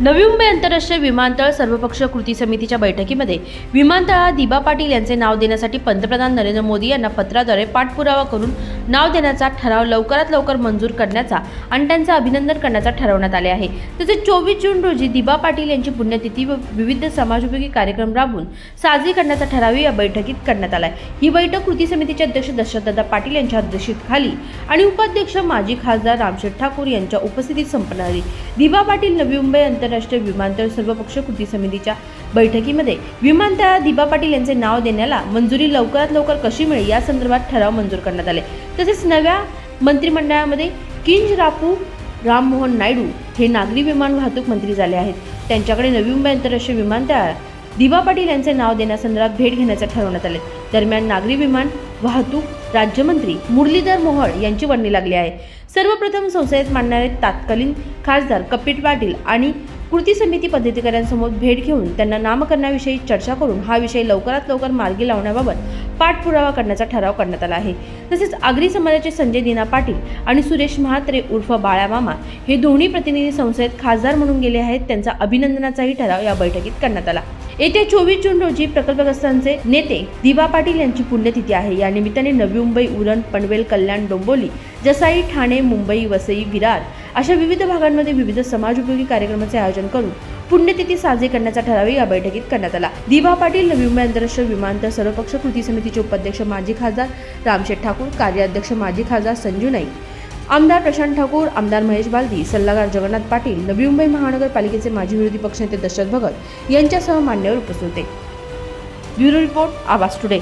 नवी मुंबई आंतरराष्ट्रीय विमानतळ सर्वपक्षीय कृती समितीच्या बैठकीमध्ये विमानतळात दिबा पाटील यांचे नाव देण्यासाठी पंतप्रधान नरेंद्र मोदी यांना पत्राद्वारे पाठपुरावा करून नाव देण्याचा ठराव लवकरात लवकर मंजूर करण्याचा आणि त्यांचं अभिनंदन करण्याचा ठरवण्यात आले आहे. तसेच चोवीस जून रोजी दिबा पाटील यांची पुण्यतिथी व विविध समाजोपयोगी कार्यक्रम राबवून साजरी करण्याचा ठरावही या बैठकीत करण्यात आला आहे ही बैठक कृती समितीचे अध्यक्ष दशरथदादा पाटील यांच्या अध्यक्षतेखाली आणि उपाध्यक्ष माजी खासदार रामशेठ ठाकूर यांच्या उपस्थितीत संपन्न झाली. दिबा पाटील नवी मुंबई आंतरराष्ट्रीय विमानतळ सर्वपक्ष कृती समितीच्या बैठकीमध्ये विमानतळाला दिबा पाटील यांचे नाव देण्याला मंजुरी लवकरात लवकर कशी मिळेल या संदर्भात ठराव मंजूर करण्यात आले. तसेच नव्या मंत्रिमंडळामध्ये किंजरापू राममोहन नायडू हे नागरी विमान वाहतूक मंत्री झाले आहेत. त्यांच्याकडे नवी मुंबई आंतरराष्ट्रीय विमानतळ दिबा पाटील यांचे नाव देण्यासंदर्भात भेट घेण्याचे ठरवण्यात आले. दरम्यान नागरी विमान वाहतूक राज्यमंत्री मुरलीधर मोहोळ यांची वर्णी लागली आहे. सर्वप्रथम संसदेत मांडणारे तत्कालीन खासदार कपिल पाटील आणि कृती समिती पदाधिकाऱ्यांसमोर भेट घेऊन त्यांना नामकरणाविषयी चर्चा करून हा विषय लवकरात लवकर मार्गी लावण्याबाबत पाठपुरावा करण्याचा ठराव करण्यात आला आहे. तसेच आगरी समाजाचे संजय दिना पाटील आणि सुरेश महात्रे उर्फ बाळा मामा हे दोन्ही प्रतिनिधी संसदेत खासदार म्हणून गेले आहेत. त्यांचा अभिनंदनाचाही ठराव या बैठकीत करण्यात आला. येत्या चोवीस जून रोजी प्रकल्पग्रस्तांचे नेते दिबा पाटील यांची पुण्यतिथी आहे. या निमित्ताने नवी मुंबई उरण पनवेल कल्याण डोंबोली जसाई ठाणे मुंबई वसई विरार अशा विविध भागांमध्ये विविध समाजोपयोगी कार्यक्रमाचे आयोजन करून पुण्यतिथी साजरी करण्याचा ठराव या बैठकीत करण्यात आला. दिवा पाटील नवी मुंबई आंतरराष्ट्रीय विमानतळ सर्वपक्ष कृती समितीचे उपाध्यक्ष माजी खासदार रामशेठ ठाकूर कार्याध्यक्ष माजी खासदार संजू नाईक आमदार प्रशांत ठाकूर आमदार महेश बालदी सल्लागार जगन्नाथ पाटील नवी मुंबई महानगरपालिकेचे माजी विरोधी पक्षनेते दशरथ भगत यांच्यासह मान्यवर उपस्थित होते. Bureau report Awaaz today.